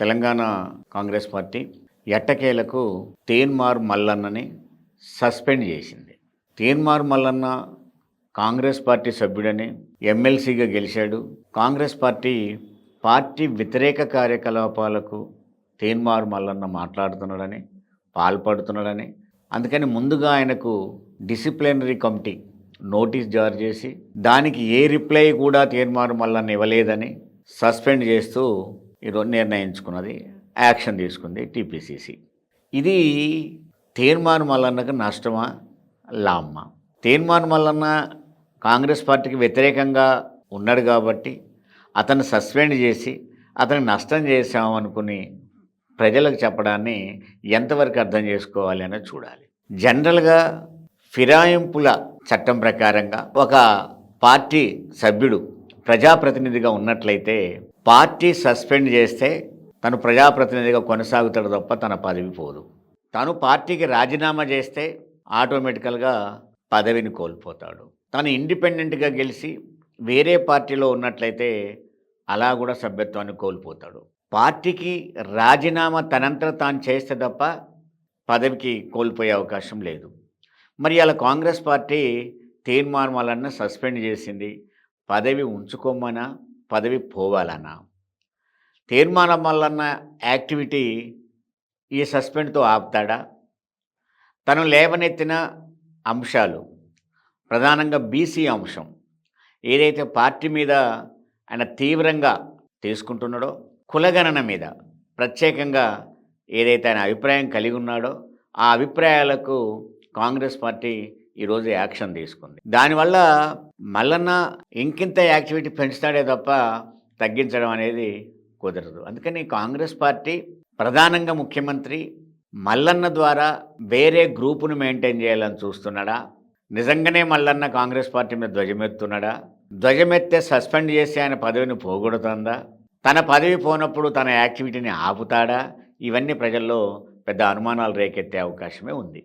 Telangana Congress party ఎట్టకేలకు తేన్మార్ మల్లన్నని suspend చేసింది. తేన్మార్ మల్లన్న కాంగ్రెస్ పార్టీ సభ్యుడని ఎమ్మెల్సీగా గెలిచాడు. కాంగ్రెస్ పార్టీ పార్టీ వ్యతిరేక కార్యకలాపాలకు తేన్మార్ మల్లన్న మాట్లాడుతున్నాడని పాల్పడుతున్నాడని అందుకని ముందుగా ఆయనకు డిసిప్లినరీ కమిటీ నోటీస్ జారీ చేసి దానికి ఏ రిప్లై కూడా తీర్మానం మల్లన్న ఇవ్వలేదని సస్పెండ్ చేస్తూ ఈరోజు నిర్ణయించుకున్నది యాక్షన్ తీసుకుంది టీపీసీసీ. ఇది తీర్మాన్ మల్లన్నకు నష్టమా? లామ్మా తీర్మాన్ మల్లన్న కాంగ్రెస్ పార్టీకి వ్యతిరేకంగా ఉన్నాడు కాబట్టి అతను సస్పెండ్ చేసి అతనికి నష్టం చేశామనుకుని ప్రజలకు చెప్పడాన్ని ఎంతవరకు అర్థం చేసుకోవాలి అనేది చూడాలి. జనరల్గా ఫిరాయింపుల చట్టం ప్రకారంగా ఒక పార్టీ సభ్యుడు ప్రజాప్రతినిధిగా ఉన్నట్లయితే పార్టీ సస్పెండ్ చేస్తే తను ప్రజాప్రతినిధిగా కొనసాగుతాడు తప్ప తన పదవి పోదు. తను పార్టీకి రాజీనామా చేస్తే ఆటోమేటికల్గా పదవిని కోల్పోతాడు. తను ఇండిపెండెంట్గా గెలిచి వేరే పార్టీలో ఉన్నట్లయితే అలా కూడా సభ్యత్వాన్ని కోల్పోతాడు. పార్టీకి రాజీనామా తనంతట తాను చేస్తే తప్ప పదవికి కోల్పోయే అవకాశం లేదు. మరి అలా కాంగ్రెస్ పార్టీ తీర్మానాలను సస్పెండ్ చేసింది. పదవి ఉంచుకోమనా? పదవి పోవాలన్నా తీర్మానం వల్లన్న యాక్టివిటీ ఈ సస్పెండ్తో ఆపుతాడా? తను లేవనెత్తిన అంశాలు ప్రధానంగా బీసీ అంశం ఏదైతే పార్టీ మీద ఆయన తీవ్రంగా తీసుకుంటున్నాడో కులగణన మీద ప్రత్యేకంగా ఏదైతే ఆయన అభిప్రాయం కలిగి ఉన్నాడో ఆ అభిప్రాయాలకు కాంగ్రెస్ పార్టీ ఈరోజు యాక్షన్ తీసుకుంది. దానివల్ల మల్లన్న ఇంకింత యాక్టివిటీ పెంచుతాడే తప్ప తగ్గించడం అనేది కుదరదు. అందుకని కాంగ్రెస్ పార్టీ ప్రధానంగా ముఖ్యమంత్రి మల్లన్న ద్వారా వేరే గ్రూపును మెయింటైన్ చేయాలని చూస్తున్నాడా? నిజంగానే మల్లన్న కాంగ్రెస్ పార్టీ మీద ధ్వజమెత్తున్నాడా ధ్వజమెత్తే సస్పెండ్ చేసి ఆయన పదవిని పోగొడుతుందా? తన పదవి పోనప్పుడు తన యాక్టివిటీని ఆపుతాడా? ఇవన్నీ ప్రజల్లో పెద్ద అనుమానాలు రేకెత్తే అవకాశమే ఉంది.